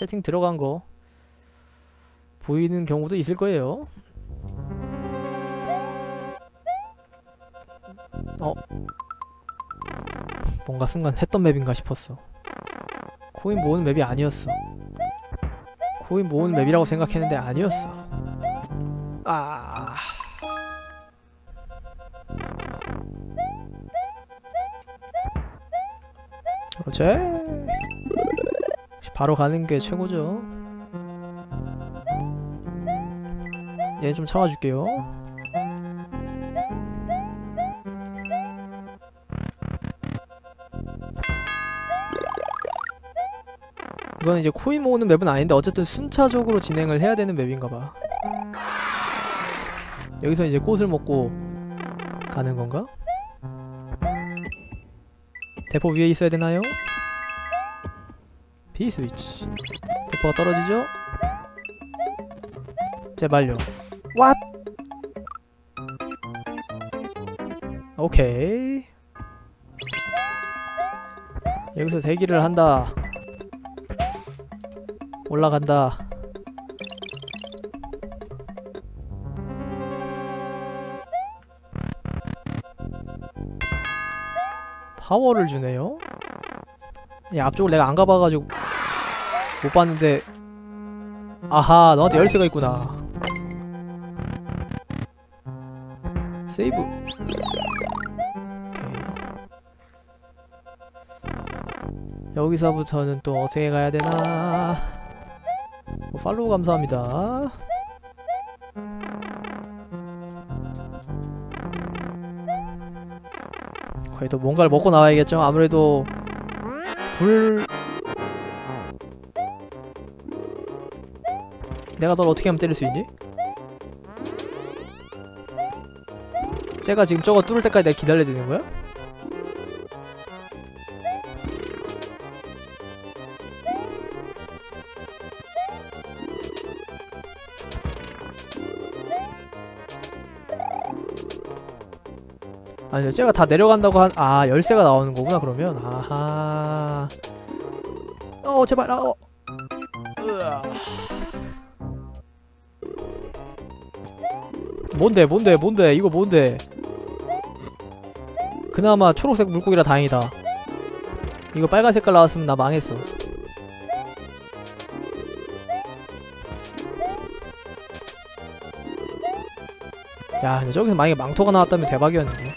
채팅 들어간 거 보이는 경우도 있을 거예요. 어 뭔가 순간 했던 맵인가 싶었어. 코인 모으는 맵이 아니었어. 코인 모으는 맵이라고 생각했는데 아니었어. 아. 그렇지. 바로 가는 게 최고죠. 얘 좀 참아줄게요. 이건 이제 코인 모으는 맵은 아닌데 어쨌든 순차적으로 진행을 해야 되는 맵인가봐. 여기서 이제 꽃을 먹고 가는 건가? 대포 위에 있어야 되나요? B 스위치 대포가 떨어지죠? 제발요. 왓! 오케이 여기서 대기를 한다. 올라간다. 파워를 주네요. 이 앞쪽을 내가 안 가봐가지고 못 봤는데. 아하 너한테 열쇠가 있구나. 세이브. 여기서부터는 또 어떻게 가야 되나? 뭐 팔로우 감사합니다. 그래도 뭔가를 먹고 나와야겠죠? 아무래도 불 내가 널 어떻게 하면 때릴 수 있니? 쟤가 지금 저거 뚫을 때까지 내가 기다려야 되는 거야? 아니 쟤가 다 내려간다고 한.. 아 열쇠가 나오는 거구나 그러면 아하 어 제발 아, 어 으아. 뭔데 뭔데 뭔데? 이거 뭔데? 그나마 초록색 물고기라 다행이다. 이거 빨간 색깔 나왔으면 나 망했어. 야 근데 저기서 만약에 망토가 나왔다면 대박이었는데.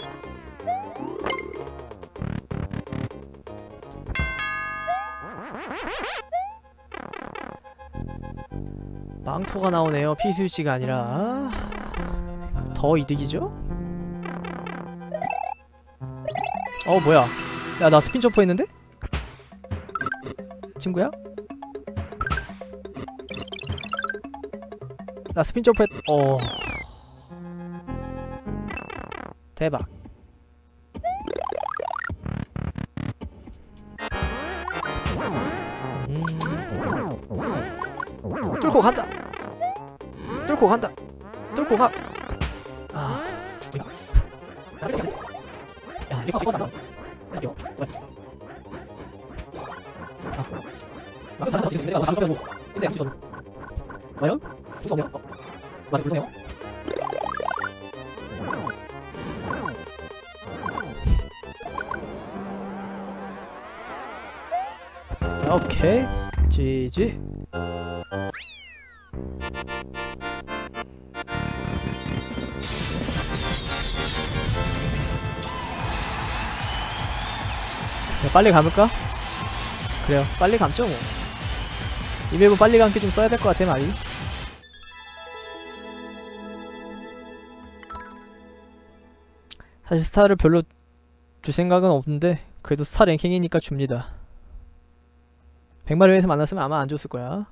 망토가 나오네요 피스위치가 아니라 더 이득이죠? 어 뭐야 야 나 스핀 점프 했는데? 친구야? 나 스핀 점프 했.. 어... 대박 음... 뚫고 간다! 뚫고 간다! 뚫고 가! 아... 야, 이거 이거 이거 아. 맞아, 잘한다. 지금 내가 잘못 가지고 진짜 약속 줬네. 과연? 없네요. 어. 맞아, 불쌍해요. 오케이. 지지. 빨리 감을까? 그래요. 빨리 감죠, 뭐. 이 맵은 빨리 감기 좀 써야 될 것 같아, 말이. 사실 스타를 별로 줄 생각은 없는데, 그래도 스타 랭킹이니까 줍니다. 100마리 회에서 만났으면 아마 안 줬을 거야.